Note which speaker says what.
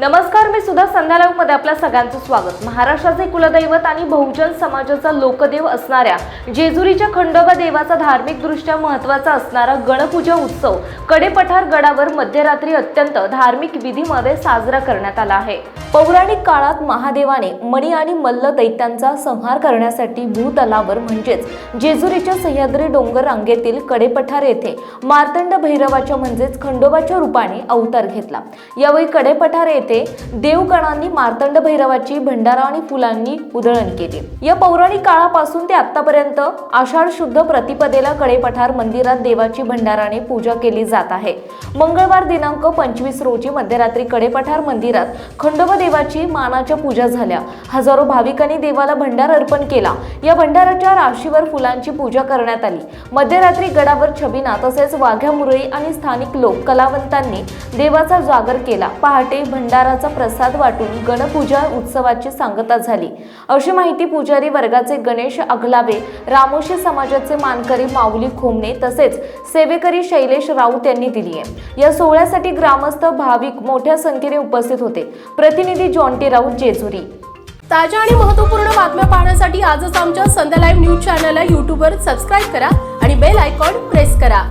Speaker 1: नमस्कार मी सुद्धा संध्याकाळमध्ये आपल्या सगळ्यांचं स्वागत. महाराष्ट्राचे कुलदैवत आणि बहुजन समाजाचा लोकदेव असणाऱ्या जेजुरीच्या खंडोबा देवाचा धार्मिकदृष्ट्या महत्त्वाचा असणारा गणपूजा उत्सव कडेपठार गडावर मध्यरात्री अत्यंत धार्मिक विधीमध्ये साजरा करण्यात आला आहे. पौराणिक काळात महादेवाने मणी आणि मल्ल दैत्यांचा संहार करण्यासाठी भूतलावर म्हणजेच जेजुरीच्या सह्याद्री डोंगर रांगेतील कडेपठार येथे मार्तंड भैरवाच्या म्हणजेच खंडोबाच्या रूपाने अवतार घेतला. यावेळी कडेपठार येथे देवगणांनी मार्तंड भैरवाची भंडारा आणि फुलांनी उधळण केली. या पौराणिक काळापासून ते आतापर्यंत आषाढ शुद्ध प्रतिपदेला कडेपठार मंदिरात देवाची भंडाराने पूजा केली जात आहे. मंगळवार दिनांक पंचवीस रोजी मध्यरात्री कडेपठार मंदिरात खंडोबा देवाची मानाच्या पूजा झाल्या. हजारो भाविकांनी देवाला भंडार अर्पण केला. या भंडाराच्या राशीवर फुलांची पूजा करण्यात आली. मध्यरात्री गडावर छबिना तसेच वाघ्या मुरळी आणि स्थानिक लोक कलावंतांनी देवाचा जागर केला. पहाटे भंडार भंडाराचा प्रसाद वाटून गणपूजा उत्सवाची सांगता झाली. अशी माहिती पुजारी वर्गाचे गणेश अगलावे रामोशी समाजाचे मानकरी माऊली खोमणे तसेच सेवेकरी शैलेश राऊत यांनी दिली आहे. या सोहळ्यासाठी ग्रामस्थ भाविक मोठ्या संख्येने उपस्थित होते. प्रतिनिधी जॉन्टी राऊत जेजुरी.
Speaker 2: ताज्या आणि महत्त्वपूर्ण बातम्या पाहण्यासाठी आजच आमच्या संध्या लाईव्ह न्यूज चॅनलला यूट्यूबवर सबस्क्राईब करा आणि बेल आयकॉन प्रेस करा.